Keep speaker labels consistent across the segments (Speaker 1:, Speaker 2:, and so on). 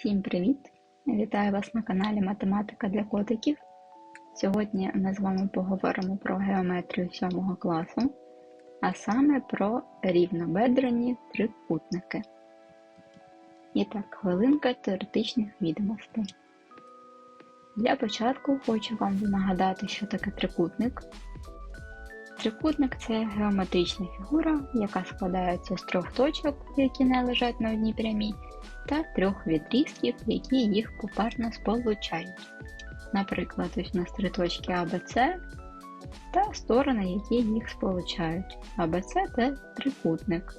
Speaker 1: Всім привіт! Вітаю вас на каналі Математика для котиків. Сьогодні ми з вами поговоримо про геометрію 7 класу, а саме про рівнобедрені трикутники. І так, хвилинка теоретичних відомостей. Для початку хочу вам нагадати, що таке трикутник. Трикутник це геометрична фігура, яка складається з трьох точок, які не лежать на одній прямій, та трьох відрізків, які їх попарно сполучають. Наприклад, ось у нас три точки АБЦ та сторони, які їх сполучають. АБЦ це трикутник.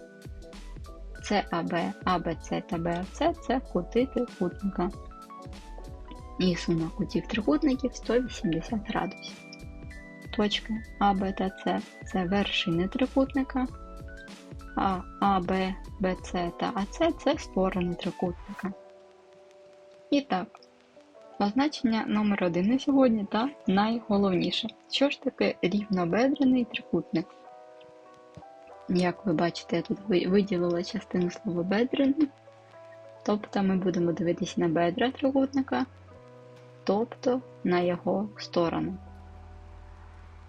Speaker 1: САБ, АБЦ та БАЦ це кути трикутника. І сума кутів трикутників 180 градусів. Точки А, Б та С це вершини трикутника, а А, Б, Б, С та АС це сторони трикутника. І так, позначення номер один на сьогодні та найголовніше. Що ж таке рівнобедрений трикутник? Як ви бачите, я тут виділила частину слова бедрений. Тобто ми будемо дивитися на бедра трикутника, тобто на його сторону.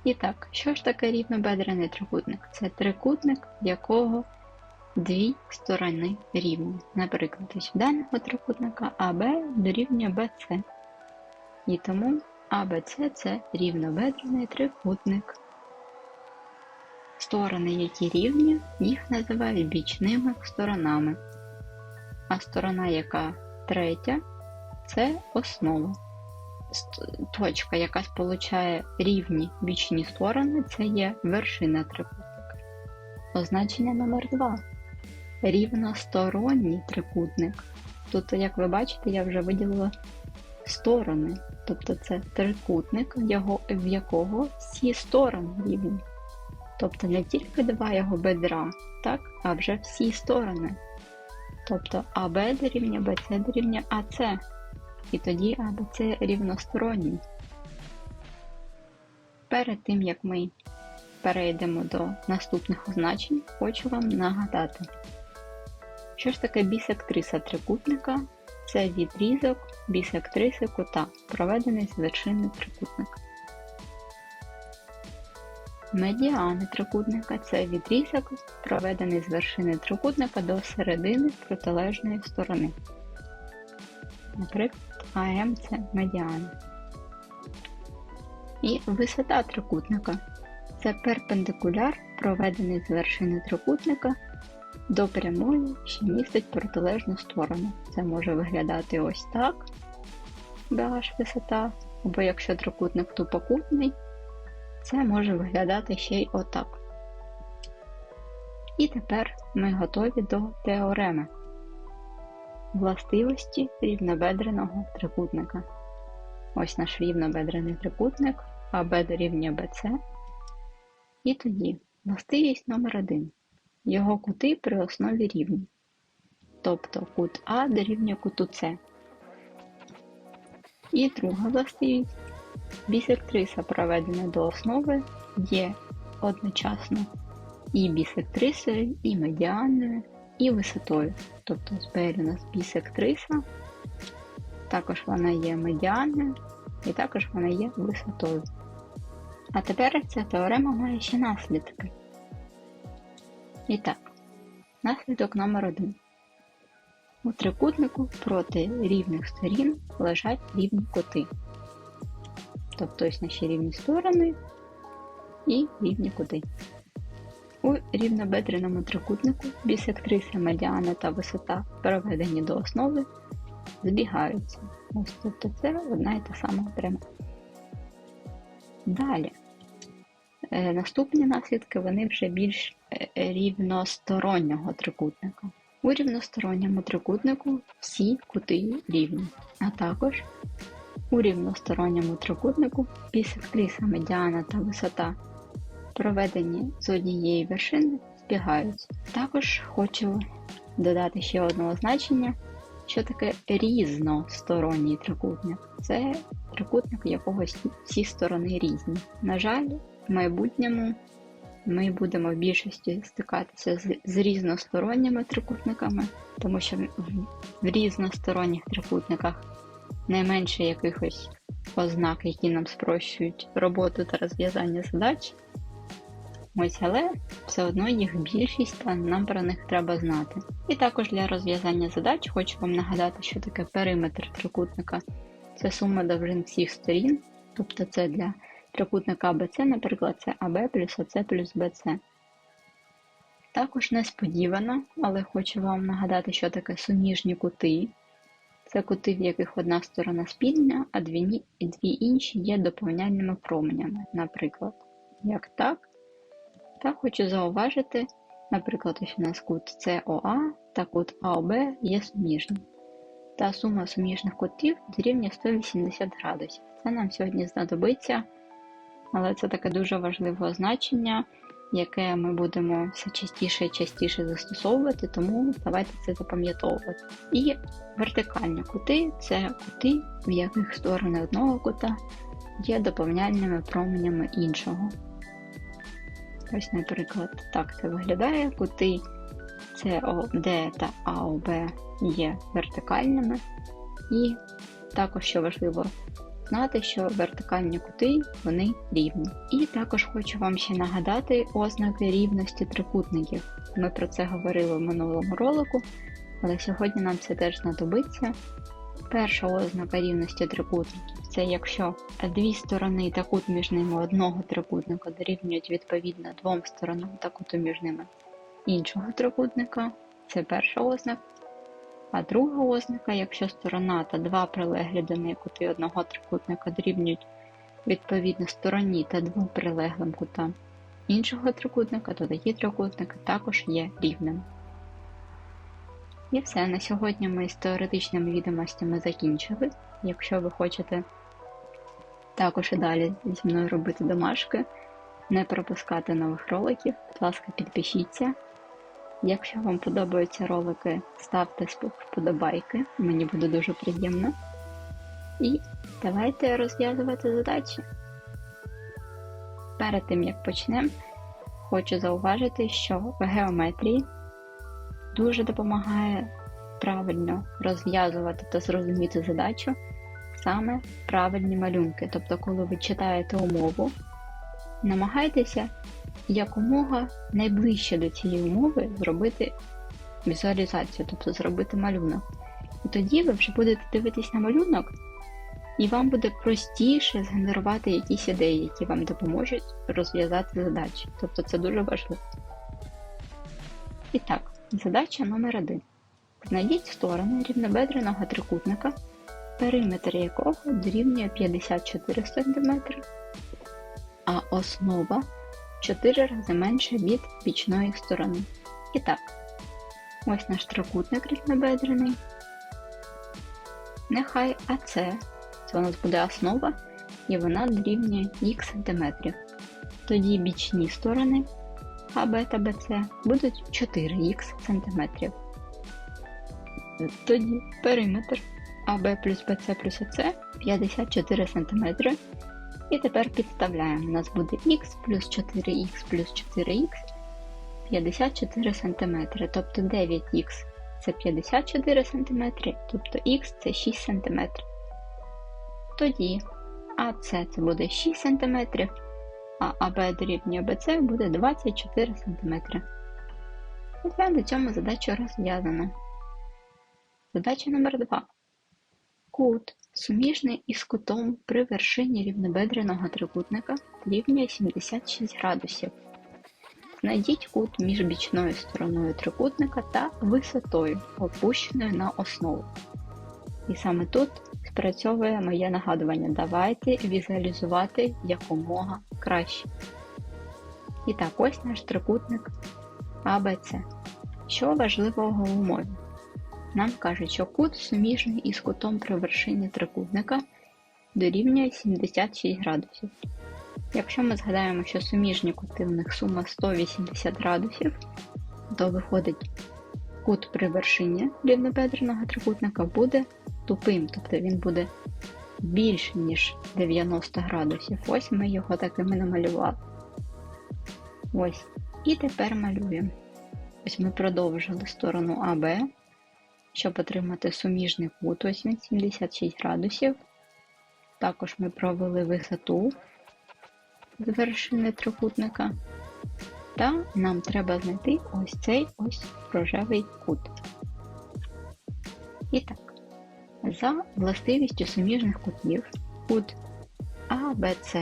Speaker 1: І так, що ж таке рівнобедрений трикутник? Це трикутник, в якого дві сторони рівні. Наприклад, ось в даного трикутника АБ дорівнює БЦ. І тому АБЦ це рівнобедрений трикутник. Сторони, які рівні, їх називають бічними сторонами. А сторона, яка третя, це основа точка, яка сполучає рівні бічні сторони, це є вершина трикутника. Означення номер 2 Рівносторонній трикутник. Тут, як ви бачите, я вже виділила сторони. Тобто це трикутник, в якого всі сторони рівні. Тобто не тільки два його бедра, так, а вже всі сторони. Тобто АБ дорівнює БЦ дорівнює АЦ і тоді АБЦ рівносторонні. Перед тим, як ми перейдемо до наступних означень, хочу вам нагадати, що ж таке бісектриса трикутника це відрізок бісектриси кута, проведений з вершини трикутника. Медіани трикутника це відрізок, проведений з вершини трикутника до середини протилежної сторони. Наприклад, АМ це медіана. І висота трикутника це перпендикуляр, проведений з вершини трикутника до прямої, що містить протилежну сторону. Це може виглядати ось так, BH висота, або якщо трикутник тупокутний, це може виглядати ще й отак. І тепер ми готові до теореми. Властивості рівнобедреного трикутника. Ось наш рівнобедрений трикутник АБ дорівнює БЦ. І тоді властивість номер 1 Його кути при основі рівні. Тобто кут А дорівнює куту С. І друга властивість бісектриса, проведена до основи, є одночасно і бісектрисою, і медіаною, і висотою. Тобто спереду у нас бісектриса, також вона є медіаною, і також вона є висотою. А тепер ця теорема має ще наслідки. І так, наслідок номер один. У трикутнику проти рівних сторін лежать рівні коти. Тобто ось наші рівні сторони і рівні кути. У рівнобедреному трикутнику бісектриса, медіана та висота, проведені до основи, збігаються. Ось тобто це одна і та сама пряма. Далі. Е, наступні наслідки вони вже більш е, рівностороннього трикутника. У рівносторонньому трикутнику всі кути рівні, а також у рівносторонньому трикутнику бісектриса, медіана та висота проведені з однієї вершини, збігаються. Також хочу додати ще одне значення, що таке різносторонній трикутник. Це трикутник, у якого всі сторони різні. На жаль, в майбутньому ми будемо в більшості стикатися з, з різносторонніми трикутниками, тому що в різносторонніх трикутниках найменше якихось ознак, які нам спрощують роботу та розв'язання задач. Ось, але все одно їх більшість, та нам про них треба знати. І також для розв'язання задач хочу вам нагадати, що таке периметр трикутника. Це сума довжин всіх сторін, тобто це для трикутника ABC, наприклад, це АБ плюс АЦ плюс БЦ. Також несподівано, але хочу вам нагадати, що таке суміжні кути. Це кути, в яких одна сторона спільна, а дві, дві інші є доповняльними променями, наприклад, як так. Та хочу зауважити, наприклад, ось у нас кут СОА та кут АОБ є суміжні. Та сума суміжних кутів дорівнює 180 градусів. Це нам сьогодні знадобиться, але це таке дуже важливе значення, яке ми будемо все частіше і частіше застосовувати, тому давайте це запам'ятовувати. І вертикальні кути це кути, в яких сторони одного кута є доповняльними променями іншого. Ось, наприклад, так це виглядає. Кути СОД та АОБ є вертикальними, і також, що важливо знати, що вертикальні кути вони рівні. І також хочу вам ще нагадати ознаки рівності трикутників. Ми про це говорили в минулому ролику, але сьогодні нам це теж знадобиться. Перша ознака рівності трикутників це якщо дві сторони та кут між ними одного трикутника дорівнюють відповідно двом сторонам та куту між ними іншого трикутника, це перша ознака. А друга ознака, якщо сторона та два прилеглі до неї кути одного трикутника дорівнюють відповідно стороні та двом прилеглим кутам іншого трикутника, то такі трикутники також є рівними. І все, на сьогодні ми з теоретичними відомостями закінчили. Якщо ви хочете також і далі зі мною робити домашки, не пропускати нових роликів, будь ласка, підпишіться. Якщо вам подобаються ролики, ставте вподобайки, мені буде дуже приємно. І давайте розв'язувати задачі. Перед тим як почнемо, хочу зауважити, що в геометрії дуже допомагає правильно розв'язувати та зрозуміти задачу саме правильні малюнки. Тобто, коли ви читаєте умову, намагайтеся якомога найближче до цієї умови зробити візуалізацію, тобто зробити малюнок. І тоді ви вже будете дивитись на малюнок, і вам буде простіше згенерувати якісь ідеї, які вам допоможуть розв'язати задачі. Тобто це дуже важливо. І так, задача номер 1 Знайдіть сторони рівнобедреного трикутника, периметр якого дорівнює 54 см, а основа 4 рази менше від бічної сторони. І так, ось наш трикутник рівнобедрений. Нехай АЦ, це у нас буде основа, і вона дорівнює х см. Тоді бічні сторони АБ та БЦ будуть 4х см. Тоді периметр АБ плюс БЦ плюс АЦ 54 см. І тепер підставляємо. У нас буде х плюс 4х плюс 4х 54 см. Тобто 9х це 54 см, тобто х це 6 см. Тоді АС це буде 6 см, а АБ дорівнює БЦ буде 24 см. І на цьому задача розв'язана. Задача номер 2. Кут суміжний із кутом при вершині рівнобедреного трикутника рівня 76 градусів. Знайдіть кут між бічною стороною трикутника та висотою, опущеною на основу. І саме тут спрацьовує моє нагадування. Давайте візуалізувати якомога краще. І так, ось наш трикутник АБЦ. Що важливого в умові? Нам кажуть, що кут суміжний із кутом при вершині трикутника дорівнює 76 градусів. Якщо ми згадаємо, що суміжні кути в них сума 180 градусів, то виходить кут при вершині рівнобедреного трикутника буде тупим, тобто він буде більше, ніж 90 градусів. Ось ми його такими намалювали. Ось. І тепер малюємо. Ось ми продовжили сторону АБ, щоб отримати суміжний кут, ось він 76 градусів. Також ми провели висоту з вершини трикутника. Та нам треба знайти ось цей ось рожевий кут. І так, за властивістю суміжних кутів, кут АБЦ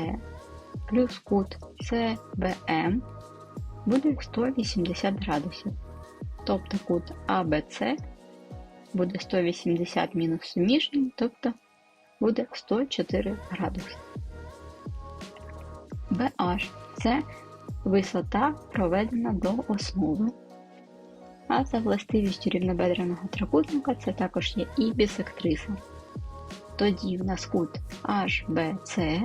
Speaker 1: плюс кут СБМ буде 180 градусів. Тобто кут АБЦ буде 180 мінус суміжний, тобто буде 104 градуси. BH це висота проведена до основи. А за властивістю рівнобедреного трикутника це також є і бісектриса. Тоді в нас кут HBC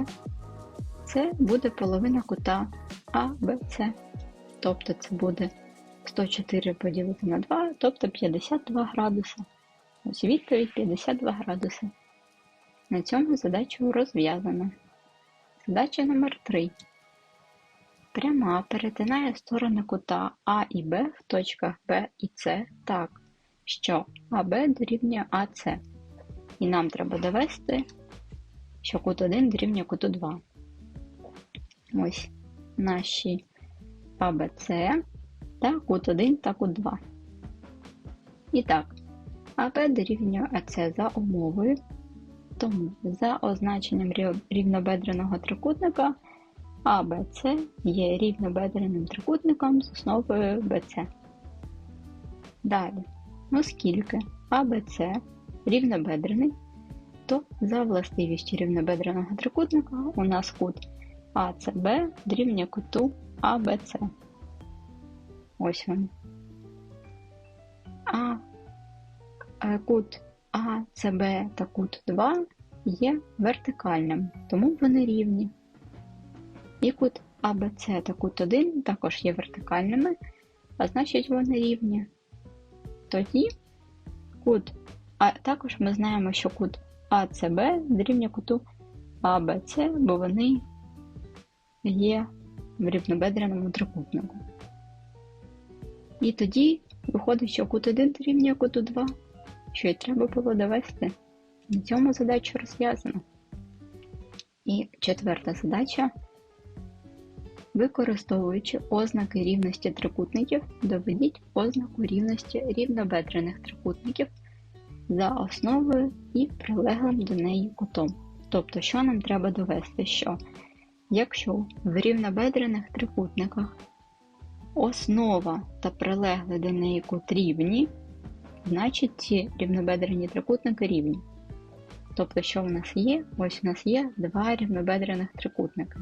Speaker 1: це буде половина кута ABC. Тобто це буде 104 поділити на 2, тобто 52 градуси. Ось відповідь 52 градуси. На цьому задачу розв'язано. Задача номер 3 Пряма перетинає сторони кута А і Б в точках Б і С так, що АБ дорівнює АС. І нам треба довести, що кут 1 дорівнює куту 2. Ось наші АБЦ та кут 1 та кут 2. І так, АБ дорівнює АС за умовою. Тому за означенням рівнобедреного трикутника АБЦ є рівнобедреним трикутником з основою БЦ. Далі, оскільки АБЦ рівнобедрений, то за властивістю рівнобедреного трикутника у нас кут АЦБ дорівнює куту АБЦ. Ось він. А е, кут АЦБ та кут 2 є вертикальним, тому вони рівні. І кут АБЦ та кут 1 також є вертикальними, а значить вони рівні. Тоді кут, а також ми знаємо, що кут АЦБ дорівнює куту АБЦ, бо вони є в рівнобедреному трикутнику. І тоді виходить, що кут 1 дорівнює куту 2, що й треба було довести. На цьому задачу розв'язано. І четверта задача. Використовуючи ознаки рівності трикутників, доведіть ознаку рівності рівнобедрених трикутників за основою і прилеглим до неї кутом. Тобто, що нам треба довести? Що якщо в рівнобедрених трикутниках основа та прилеглий до неї кут рівні, значить ці рівнобедрені трикутники рівні. Тобто, що в нас є? Ось у нас є два рівнобедрених трикутники.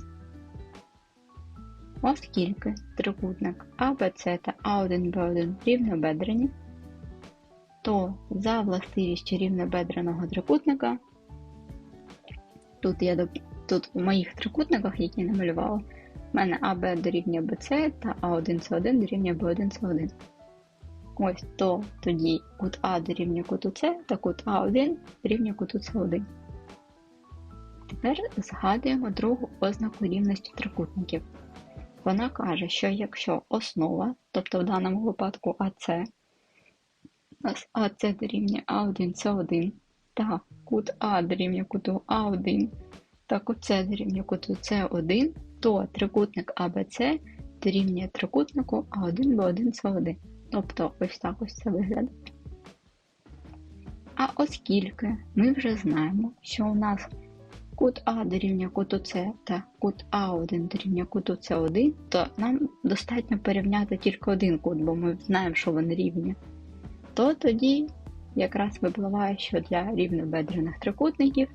Speaker 1: Оскільки трикутник АБЦ та А1Б1 рівнобедрені, то за властивістю рівнобедреного трикутника, тут я тут у моїх трикутниках, які намалювала, в мене АБ дорівнює БЦ та А1С1 дорівнює Б1С1. Ось то тоді кут А дорівнює куту С та кут А1 дорівнює куту С1. Тепер згадуємо другу ознаку рівності трикутників. Вона каже, що якщо основа, тобто в даному випадку АС, АС дорівнює А1, С1, та кут А дорівнює куту А1, та кут С дорівнює куту С1, то трикутник АБЦ дорівнює трикутнику А1, Б1, С1. Тобто ось так ось це виглядає. А оскільки ми вже знаємо, що у нас кут А дорівнює куту С та кут А1 дорівнює куту С1, то нам достатньо порівняти тільки один кут, бо ми знаємо, що вони рівні. То тоді якраз випливає, що для рівнобедрених трикутників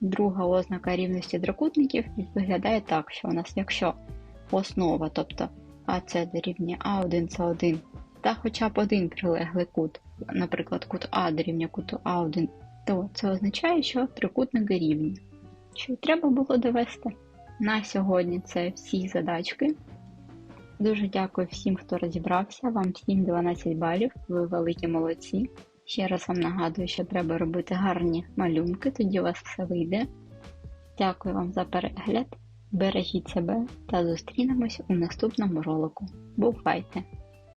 Speaker 1: друга ознака рівності трикутників виглядає так, що у нас, якщо основа, тобто АС дорівнює А1 С1, та хоча б один прилеглий кут, наприклад, кут А дорівнює куту А1 то це означає, що трикутники рівні. Що треба було довести. На сьогодні це всі задачки. Дуже дякую всім, хто розібрався. Вам всім 12 балів, ви великі молодці. Ще раз вам нагадую, що треба робити гарні малюнки, тоді у вас все вийде. Дякую вам за перегляд. Бережіть себе та зустрінемось у наступному ролику. Бувайте!